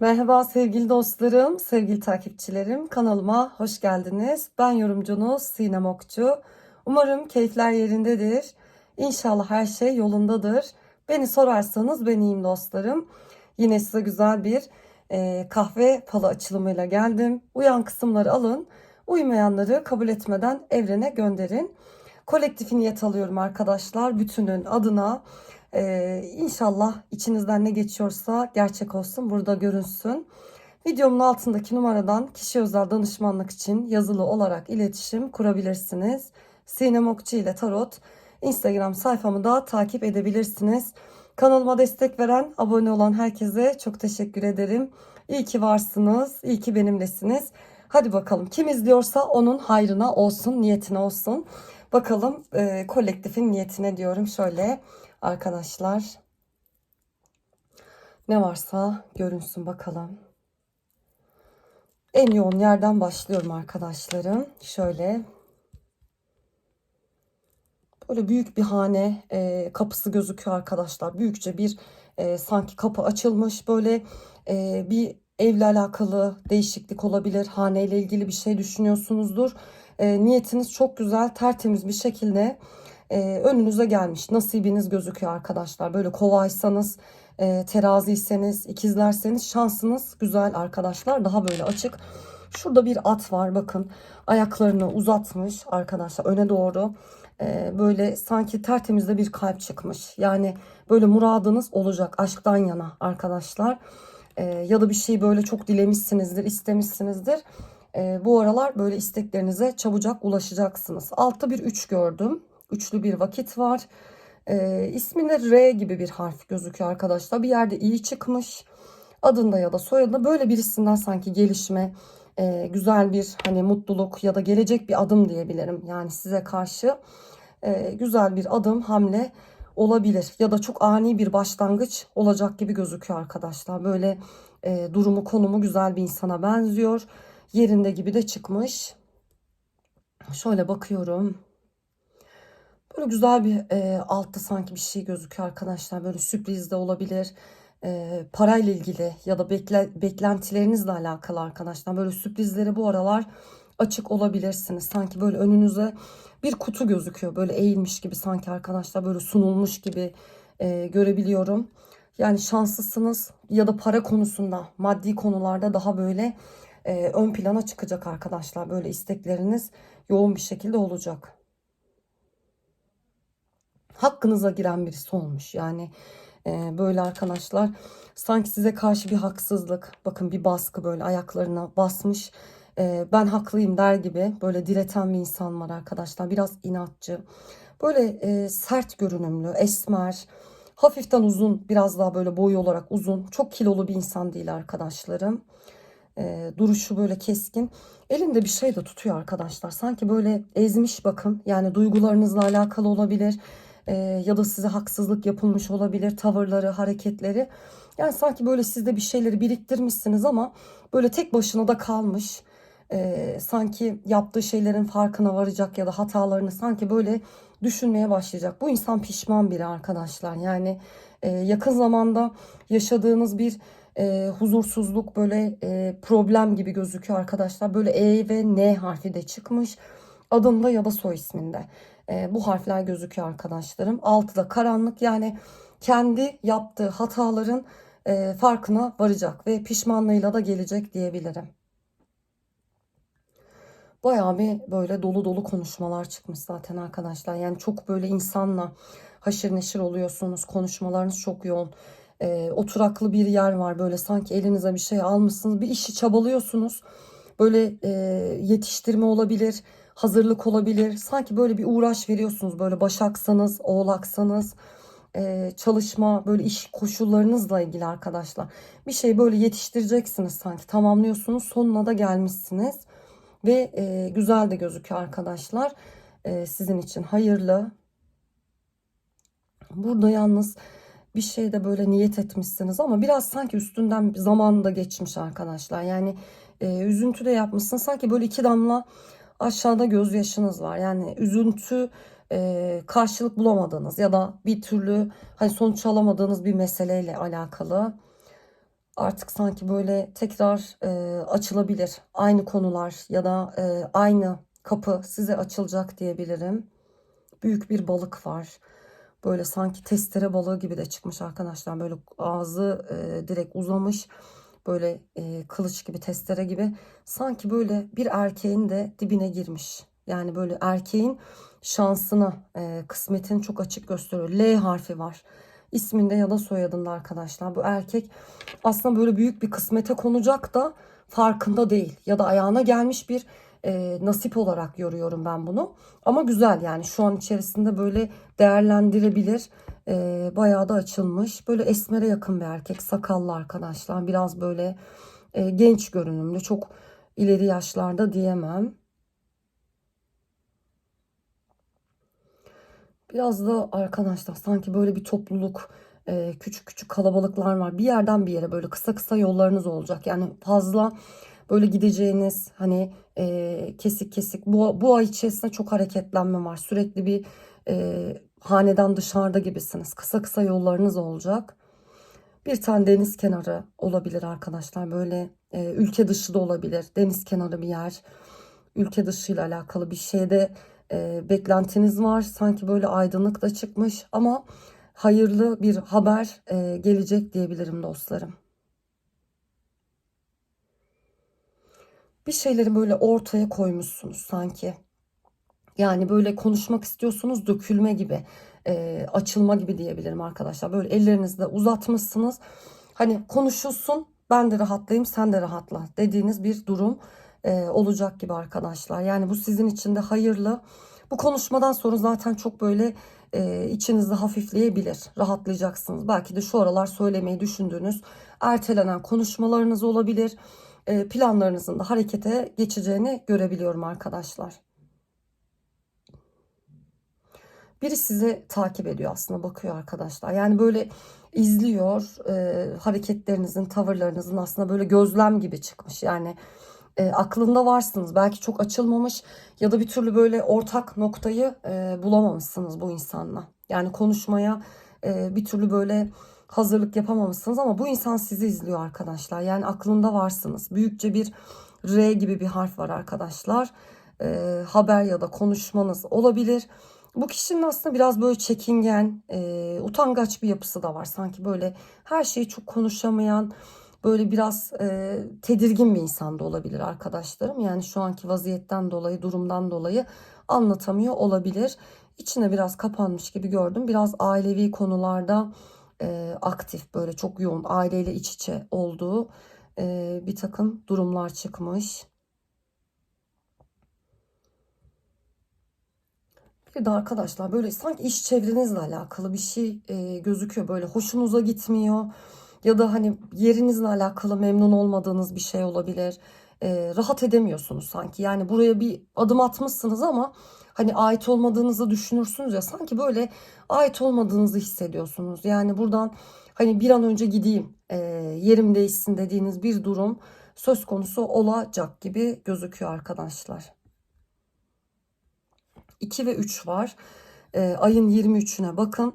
Merhaba sevgili dostlarım, sevgili takipçilerim. Kanalıma hoş geldiniz. Ben yorumcunuz Sinem Okçu. Umarım keyifler yerindedir. İnşallah her şey yolundadır. Beni sorarsanız ben iyiyim dostlarım. Yine size güzel bir e, kahve falı açılımıyla geldim. Uyan kısımları alın. Uymayanları kabul etmeden evrene gönderin. Kolektif niyet alıyorum arkadaşlar. Bütünün adına. Ee, inşallah içinizden ne geçiyorsa gerçek olsun, burada görünsün. Videomun altındaki numaradan kişi özel danışmanlık için yazılı olarak iletişim kurabilirsiniz. Sinem Okçu ile Tarot Instagram sayfamı da takip edebilirsiniz. Kanalıma destek veren, abone olan herkese çok teşekkür ederim. İyi ki varsınız, iyi ki benimlesiniz. Hadi bakalım kim izliyorsa onun hayrına olsun, niyetine olsun. Bakalım e, kolektifin niyetine diyorum şöyle arkadaşlar. Ne varsa görünsün bakalım. En yoğun yerden başlıyorum arkadaşlarım. Şöyle. Böyle büyük bir hane e, kapısı gözüküyor arkadaşlar. Büyükçe bir e, sanki kapı açılmış. Böyle e, bir evle alakalı değişiklik olabilir. Hane ile ilgili bir şey düşünüyorsunuzdur. E, niyetiniz çok güzel, tertemiz bir şekilde e, önünüze gelmiş. Nasibiniz gözüküyor arkadaşlar. Böyle kovaysanız, e, teraziyseniz, ikizlerseniz şansınız güzel arkadaşlar. Daha böyle açık. Şurada bir at var bakın. Ayaklarını uzatmış arkadaşlar öne doğru. E, böyle sanki tertemizde bir kalp çıkmış. Yani böyle muradınız olacak aşktan yana arkadaşlar. E, ya da bir şey böyle çok dilemişsinizdir, istemişsinizdir. E, bu aralar böyle isteklerinize çabucak ulaşacaksınız. Altta bir 3 gördüm üçlü bir vakit var. E, isminde R gibi bir harf gözüküyor arkadaşlar. Bir yerde iyi çıkmış. Adında ya da soyadında böyle birisinden sanki gelişme, e, güzel bir hani mutluluk ya da gelecek bir adım diyebilirim. Yani size karşı e, güzel bir adım, hamle olabilir. Ya da çok ani bir başlangıç olacak gibi gözüküyor arkadaşlar. Böyle e, durumu, konumu güzel bir insana benziyor. Yerinde gibi de çıkmış. Şöyle bakıyorum. Böyle güzel bir e, altta sanki bir şey gözüküyor arkadaşlar. Böyle sürpriz de olabilir. E, parayla ilgili ya da bekle, beklentilerinizle alakalı arkadaşlar. Böyle sürprizlere bu aralar açık olabilirsiniz. Sanki böyle önünüze bir kutu gözüküyor. Böyle eğilmiş gibi sanki arkadaşlar böyle sunulmuş gibi e, görebiliyorum. Yani şanslısınız ya da para konusunda maddi konularda daha böyle e, ön plana çıkacak arkadaşlar. Böyle istekleriniz yoğun bir şekilde olacak hakkınıza giren birisi olmuş. Yani e, böyle arkadaşlar sanki size karşı bir haksızlık bakın bir baskı böyle ayaklarına basmış. E, ben haklıyım der gibi böyle direten bir insan var arkadaşlar. Biraz inatçı. Böyle e, sert görünümlü, esmer, hafiften uzun, biraz daha böyle boy olarak uzun. Çok kilolu bir insan değil arkadaşlarım. E, duruşu böyle keskin. Elinde bir şey de tutuyor arkadaşlar. Sanki böyle ezmiş bakın. Yani duygularınızla alakalı olabilir e, ya da size haksızlık yapılmış olabilir tavırları, hareketleri. Yani sanki böyle siz de bir şeyleri biriktirmişsiniz ama böyle tek başına da kalmış. E, sanki yaptığı şeylerin farkına varacak ya da hatalarını sanki böyle düşünmeye başlayacak. Bu insan pişman biri arkadaşlar. Yani e, yakın zamanda yaşadığınız bir e, huzursuzluk böyle e, problem gibi gözüküyor arkadaşlar. Böyle E ve N harfi de çıkmış adında ya da soy isminde e, bu harfler gözüküyor arkadaşlarım. Altıda karanlık yani kendi yaptığı hataların e, farkına varacak ve pişmanlığıyla da gelecek diyebilirim. Bayağı bir böyle dolu dolu konuşmalar çıkmış zaten arkadaşlar. Yani çok böyle insanla haşır neşir oluyorsunuz. Konuşmalarınız çok yoğun. E, oturaklı bir yer var böyle sanki elinize bir şey almışsınız. Bir işi çabalıyorsunuz. Böyle e, yetiştirme olabilir hazırlık olabilir. Sanki böyle bir uğraş veriyorsunuz böyle başaksanız, oğlaksanız e, çalışma böyle iş koşullarınızla ilgili arkadaşlar. Bir şey böyle yetiştireceksiniz sanki tamamlıyorsunuz sonuna da gelmişsiniz. Ve e, güzel de gözüküyor arkadaşlar. E, sizin için hayırlı. Burada yalnız bir şeyde böyle niyet etmişsiniz ama biraz sanki üstünden zaman da geçmiş arkadaşlar. Yani e, üzüntü de yapmışsınız. Sanki böyle iki damla aşağıda gözyaşınız var. Yani üzüntü e, karşılık bulamadığınız ya da bir türlü hani sonuç alamadığınız bir meseleyle alakalı. artık sanki böyle tekrar e, açılabilir. Aynı konular ya da e, aynı kapı size açılacak diyebilirim. Büyük bir balık var. Böyle sanki testere balığı gibi de çıkmış arkadaşlar. Böyle ağzı e, direkt uzamış. Böyle e, kılıç gibi testere gibi. Sanki böyle bir erkeğin de dibine girmiş. Yani böyle erkeğin şansını, e, kısmetini çok açık gösteriyor. L harfi var. İsminde ya da soyadında arkadaşlar. Bu erkek aslında böyle büyük bir kısmete konacak da farkında değil. Ya da ayağına gelmiş bir e, nasip olarak görüyorum ben bunu. Ama güzel yani şu an içerisinde böyle değerlendirebilir. E, bayağı da açılmış. Böyle esmere yakın bir erkek. Sakallı arkadaşlar. Biraz böyle e, genç görünümlü. Çok ileri yaşlarda diyemem. Biraz da arkadaşlar sanki böyle bir topluluk, e, küçük küçük kalabalıklar var. Bir yerden bir yere böyle kısa kısa yollarınız olacak. Yani fazla böyle gideceğiniz hani e, kesik kesik bu, bu ay içerisinde çok hareketlenme var. Sürekli bir e, haneden dışarıda gibisiniz. Kısa kısa yollarınız olacak. Bir tane deniz kenarı olabilir arkadaşlar. Böyle e, ülke dışı da olabilir. Deniz kenarı bir yer. Ülke dışı ile alakalı bir şeyde e, beklentiniz var. Sanki böyle aydınlık da çıkmış ama hayırlı bir haber e, gelecek diyebilirim dostlarım. Bir şeyleri böyle ortaya koymuşsunuz sanki. Yani böyle konuşmak istiyorsunuz dökülme gibi, e, açılma gibi diyebilirim arkadaşlar. Böyle ellerinizde uzatmışsınız. Hani konuşulsun ben de rahatlayayım sen de rahatla dediğiniz bir durum e, olacak gibi arkadaşlar. Yani bu sizin için de hayırlı. Bu konuşmadan sonra zaten çok böyle e, içinizde hafifleyebilir. Rahatlayacaksınız. Belki de şu aralar söylemeyi düşündüğünüz ertelenen konuşmalarınız olabilir. E, planlarınızın da harekete geçeceğini görebiliyorum arkadaşlar. Biri sizi takip ediyor aslında bakıyor arkadaşlar. Yani böyle izliyor e, hareketlerinizin, tavırlarınızın aslında böyle gözlem gibi çıkmış. Yani e, aklında varsınız. Belki çok açılmamış ya da bir türlü böyle ortak noktayı e, bulamamışsınız bu insanla. Yani konuşmaya e, bir türlü böyle hazırlık yapamamışsınız ama bu insan sizi izliyor arkadaşlar. Yani aklında varsınız. Büyükçe bir R gibi bir harf var arkadaşlar. E, haber ya da konuşmanız olabilir. Bu kişinin aslında biraz böyle çekingen, e, utangaç bir yapısı da var. Sanki böyle her şeyi çok konuşamayan, böyle biraz e, tedirgin bir insan da olabilir arkadaşlarım. Yani şu anki vaziyetten dolayı, durumdan dolayı anlatamıyor olabilir. İçine biraz kapanmış gibi gördüm. Biraz ailevi konularda e, aktif, böyle çok yoğun, aileyle iç içe olduğu e, bir takım durumlar çıkmış. Bir de arkadaşlar böyle sanki iş çevrenizle alakalı bir şey e, gözüküyor. Böyle hoşunuza gitmiyor ya da hani yerinizle alakalı memnun olmadığınız bir şey olabilir. E, rahat edemiyorsunuz sanki. Yani buraya bir adım atmışsınız ama hani ait olmadığınızı düşünürsünüz ya sanki böyle ait olmadığınızı hissediyorsunuz. Yani buradan hani bir an önce gideyim e, yerim değişsin dediğiniz bir durum söz konusu olacak gibi gözüküyor arkadaşlar. 2 ve 3 var. E, ayın 23'üne bakın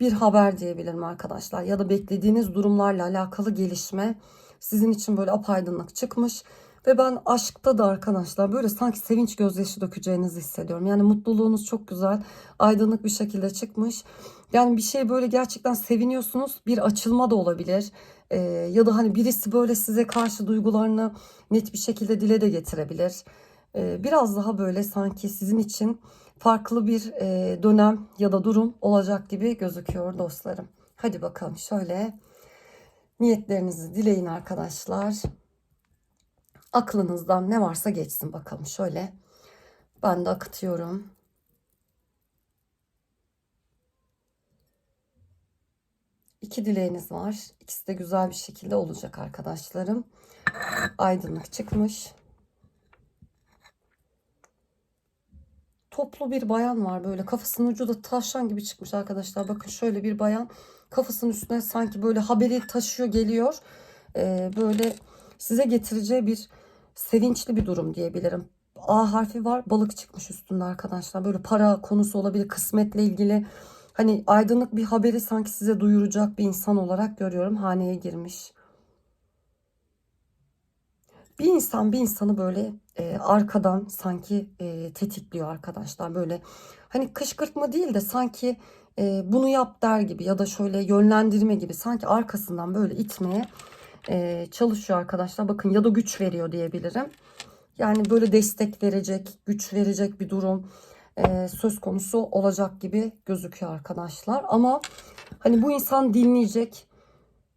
bir haber diyebilirim arkadaşlar. Ya da beklediğiniz durumlarla alakalı gelişme sizin için böyle apaydınlık çıkmış. Ve ben aşkta da arkadaşlar böyle sanki sevinç gözyaşı dökeceğinizi hissediyorum. Yani mutluluğunuz çok güzel, aydınlık bir şekilde çıkmış. Yani bir şey böyle gerçekten seviniyorsunuz. Bir açılma da olabilir. Ee, ya da hani birisi böyle size karşı duygularını net bir şekilde dile de getirebilir. Ee, biraz daha böyle sanki sizin için farklı bir e, dönem ya da durum olacak gibi gözüküyor dostlarım. Hadi bakalım şöyle niyetlerinizi dileyin arkadaşlar. Aklınızdan ne varsa geçsin bakalım şöyle. Ben de akıtıyorum. İki dileğiniz var. İkisi de güzel bir şekilde olacak arkadaşlarım. Aydınlık çıkmış. toplu bir bayan var böyle kafasının ucu da taşan gibi çıkmış arkadaşlar. Bakın şöyle bir bayan kafasının üstüne sanki böyle haberi taşıyor geliyor. Ee, böyle size getireceği bir sevinçli bir durum diyebilirim. A harfi var balık çıkmış üstünde arkadaşlar. Böyle para konusu olabilir kısmetle ilgili. Hani aydınlık bir haberi sanki size duyuracak bir insan olarak görüyorum. Haneye girmiş. Bir insan bir insanı böyle e, arkadan sanki e, tetikliyor arkadaşlar. Böyle hani kışkırtma değil de sanki e, bunu yap der gibi ya da şöyle yönlendirme gibi sanki arkasından böyle itmeye e, çalışıyor arkadaşlar. Bakın ya da güç veriyor diyebilirim. Yani böyle destek verecek, güç verecek bir durum e, söz konusu olacak gibi gözüküyor arkadaşlar. Ama hani bu insan dinleyecek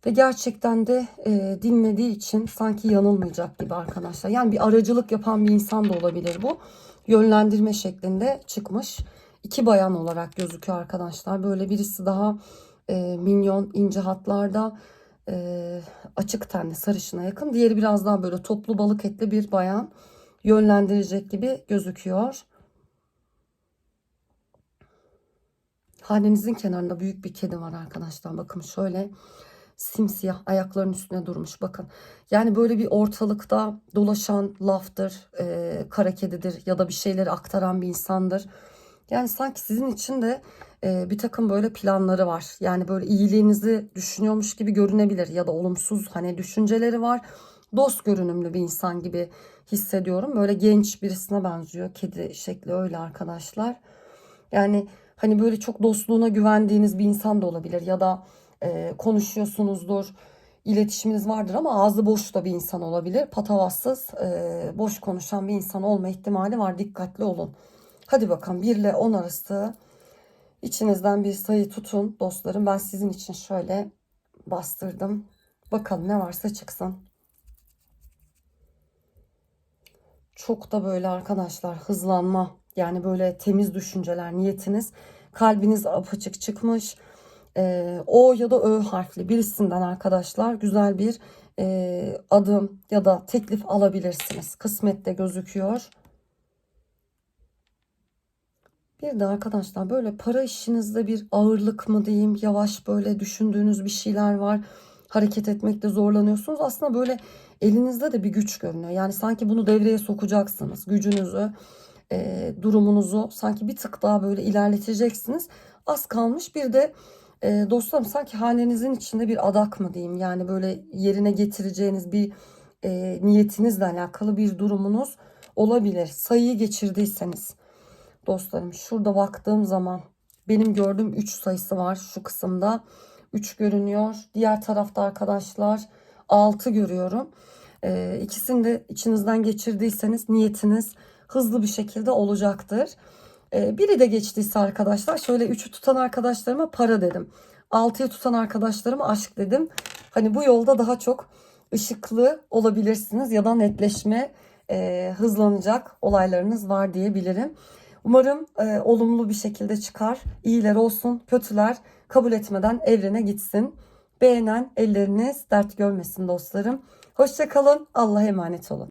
ve gerçekten de e, dinlediği için sanki yanılmayacak gibi arkadaşlar. Yani bir aracılık yapan bir insan da olabilir bu. Yönlendirme şeklinde çıkmış. İki bayan olarak gözüküyor arkadaşlar. Böyle birisi daha e, minyon ince hatlarda e, açık tenli sarışına yakın. Diğeri biraz daha böyle toplu balık etli bir bayan yönlendirecek gibi gözüküyor. Hanenizin kenarında büyük bir kedi var arkadaşlar. Bakın şöyle simsiyah ayaklarının üstüne durmuş. Bakın yani böyle bir ortalıkta dolaşan laftır, e, kara kedidir ya da bir şeyleri aktaran bir insandır. Yani sanki sizin için de e, bir takım böyle planları var. Yani böyle iyiliğinizi düşünüyormuş gibi görünebilir ya da olumsuz hani düşünceleri var. Dost görünümlü bir insan gibi hissediyorum. Böyle genç birisine benziyor. Kedi şekli öyle arkadaşlar. Yani hani böyle çok dostluğuna güvendiğiniz bir insan da olabilir ya da e, konuşuyorsunuzdur, iletişiminiz vardır ama ağzı boş da bir insan olabilir. Patavatsız, e, boş konuşan bir insan olma ihtimali var. Dikkatli olun. Hadi bakalım 1 ile 10 arası içinizden bir sayı tutun dostlarım. Ben sizin için şöyle bastırdım. Bakalım ne varsa çıksın. Çok da böyle arkadaşlar hızlanma yani böyle temiz düşünceler niyetiniz kalbiniz apaçık çıkmış. Ee, o ya da Ö harfli birisinden arkadaşlar güzel bir e, adım ya da teklif alabilirsiniz. Kısmette gözüküyor. Bir de arkadaşlar böyle para işinizde bir ağırlık mı diyeyim yavaş böyle düşündüğünüz bir şeyler var. Hareket etmekte zorlanıyorsunuz. Aslında böyle elinizde de bir güç görünüyor. Yani sanki bunu devreye sokacaksınız. Gücünüzü, e, durumunuzu sanki bir tık daha böyle ilerleteceksiniz. Az kalmış bir de e, dostlarım sanki hanenizin içinde bir adak mı diyeyim. Yani böyle yerine getireceğiniz bir e, niyetinizle alakalı bir durumunuz olabilir. Sayıyı geçirdiyseniz dostlarım şurada baktığım zaman benim gördüğüm 3 sayısı var şu kısımda. 3 görünüyor. Diğer tarafta arkadaşlar 6 görüyorum. Ee, ikisini de içinizden geçirdiyseniz niyetiniz hızlı bir şekilde olacaktır. Ee, biri de geçtiyse arkadaşlar şöyle 3'ü tutan arkadaşlarıma para dedim. 6'yı tutan arkadaşlarıma aşk dedim. Hani bu yolda daha çok ışıklı olabilirsiniz ya da netleşme e, hızlanacak olaylarınız var diyebilirim. Umarım e, olumlu bir şekilde çıkar. İyiler olsun, kötüler kabul etmeden evrene gitsin. Beğenen elleriniz dert görmesin dostlarım. Hoşçakalın. Allah'a emanet olun.